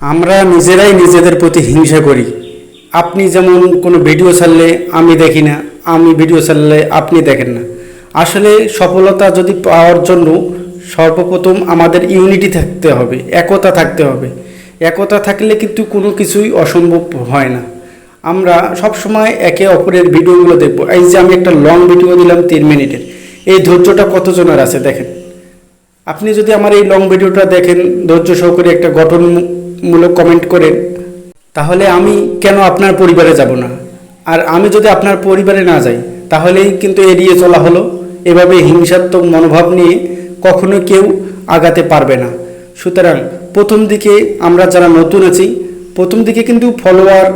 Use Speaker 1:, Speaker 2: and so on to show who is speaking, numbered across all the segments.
Speaker 1: আমরা নিজেরাই নিজেদের প্রতি হিংসা করি। আপনি যেমন কোনো ভিডিও ছাড়লে আমি দেখি না, আমি ভিডিও ছাড়লে আপনি দেখেন না। আসলে সফলতা যদি পাওয়ার জন্য সর্বপ্রথম আমাদের ইউনিটি থাকতে হবে, একতা থাকতে হবে। একতা থাকলে কিন্তু কোনো কিছুই অসম্ভব হয় না। আমরা সব সময় একে অপরের ভিডিওগুলো দেখব। এই যে আমি একটা লং ভিডিও দিলাম তিন মিনিটের, এই ধৈর্যটা কতজনের আছে দেখেন? আপনি যদি আমার এই লং ভিডিওটা দেখেন, ধৈর্য সহকারে একটা গঠনমূলক কমেন্ট করেন, তাহলে আমি কেন আপনার পরিবারে যাব না? আর আমি যদি আপনার পরিবারে না যাই, তাহলেই কিন্তু এড়িয়ে চলা হলো। এভাবে হিংসাত্মক মনোভাব নিয়ে কখনো কেউ আগাতে পারবে না। সুতরাং প্রথম দিকে আমরা যারা নতুন আছি, প্রথম দিকে কিন্তু ফলোয়ার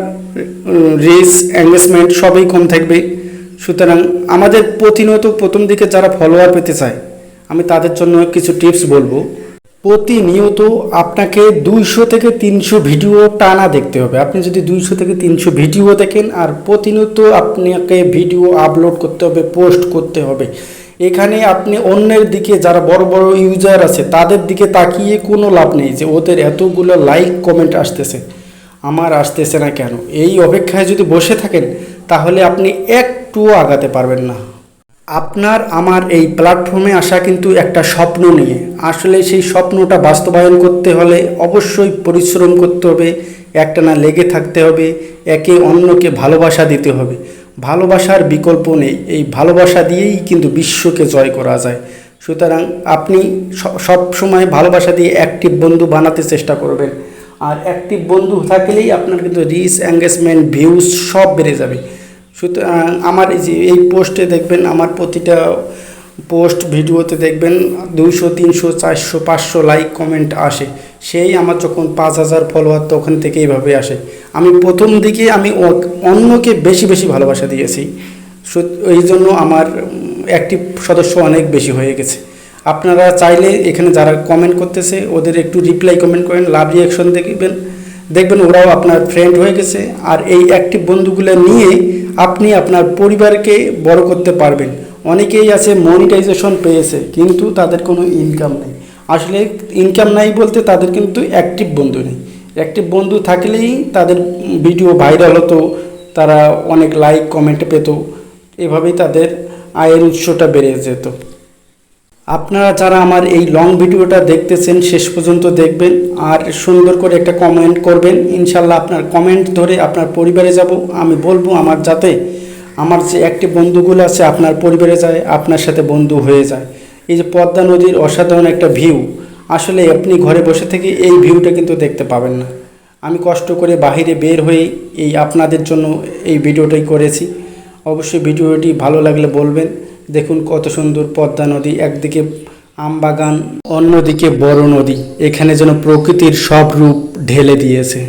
Speaker 1: রিচ এঙ্গেজমেন্ট সবই কম থাকবে। সুতরাং আমাদের প্রতিনিয়ত প্রথম দিকে যারা ফলোয়ার পেতে চায়, আমি তাদের জন্য কিছু টিপস বলব। প্রতিনিয়ত আপনাকে দুইশো থেকে তিনশো ভিডিও টানা দেখতে হবে। আপনি যদি দুইশো থেকে তিনশো ভিডিও দেখেন, আর প্রতিনিয়ত আপনাকে ভিডিও আপলোড করতে হবে, পোস্ট করতে হবে। এখানে আপনি অন্যের দিকে যারা বড় বড় ইউজার আছে, তাদের দিকে তাকিয়ে কোনো লাভ নেই যে ওদের এতগুলো লাইক, কমেন্ট আসতেছে। আমার আসতেছে না কেন? এই অপেক্ষায় যদি বসে থাকেন, তাহলে আপনি একটুও আগাতে পারবেন না। আপনার, আমার এই প্ল্যাটফর্মে আসা কিন্তু একটা স্বপ্ন নিয়ে। আসলে সেই স্বপ্নটা বাস্তবায়ন করতে হলে অবশ্যই পরিশ্রম করতে হবে একটানা লেগে থাকতে হবে, একে অন্যকে ভালোবাসা দিতে হবে। ভালোবাসার বিকল্প নেই, এই ভালোবাসা দিয়েই কিন্তু বিশ্বকে জয় করা যায়। সুতরাং আপনি সব সময় ভালোবাসা দিয়ে অ্যাক্টিভ বন্ধু বানাতে চেষ্টা করবেন। আর অ্যাক্টিভ বন্ধু থাকলেই আপনার কিন্তু রিচ এঙ্গেজমেন্ট ভিউজ সব বেড়ে যাবে। সুতরাং আমার এই যে, এই পোস্টে দেখবেন আমার প্রতিটা পোস্ট, ভিডিওতে দেখবেন দুইশো, তিনশো, চারশো, পাঁচশো লাইক, কমেন্ট আসে। সেই আমার যখন পাঁচ হাজার ফলোয়ার, তখন থেকে এইভাবে আসে। আমি প্রথম দিকে আমি অন্যকে বেশি বেশি ভালোবাসা দিয়েছি। এই জন্য আমার অ্যাক্টিভ সদস্য অনেক বেশি হয়ে গেছে। আপনারা চাইলে এখানে যারা কমেন্ট করতেছে, ওদের একটু রিপ্লাই কমেন্ট করেন, লাভ রিয়াকশন দেখবেন। দেখবেন ওরাও আপনার ফ্রেন্ড হয়ে গেছে। আর এই অ্যাক্টিভ বন্ধুগুলো নিয়ে আপনি আপনার পরিবারকে বড় করতে পারবেন। অনেকেই আছে মনিটাইজেশন পেয়েছে, কিন্তু তাদের কোনো ইনকাম নেই। আসলে ইনকাম নাই বলতে তাদের কিন্তু অ্যাক্টিভ বন্ধু নেই। অ্যাক্টিভ বন্ধু থাকলেই তাদের ভিডিও ভাইরাল হতো, তারা অনেক লাইক কমেন্ট পেত। এভাবেই তাদের আয়ের উৎসটা বেড়ে যেত। আপনারা যারা আমার এই লং ভিডিওটা দেখতেছেন, শেষ পর্যন্ত দেখবেন আর সুন্দর করে একটা কমেন্ট করবেন। ইনশাল্লাহ আপনার কমেন্ট ধরে আপনার পরিবারে যাব। আমি বলব আমার যাতে আমার যে একটি বন্ধুগুলো আছে, আপনার পরিবারে যায়, আপনার সাথে বন্ধু হয়ে যায়। এই যে পদ্মা নদীর অসাধারণ একটা ভিউ আসলে আপনি ঘরে বসে থেকে এই ভিউটা কিন্তু দেখতে পাবেন না। আমি কষ্ট করে বাহিরে বের হয়ে এই আপনাদের জন্য এই ভিডিওটাই করেছি। অবশ্যই ভিডিওটি ভালো লাগলে বলবেন। দেখুন কত সুন্দর পদ্মা নদী, একদিকে আমবাগান অন্যদিকে বড় নদী। এখানে যেন প্রকৃতির সব রূপ ঢেলে দিয়েছে।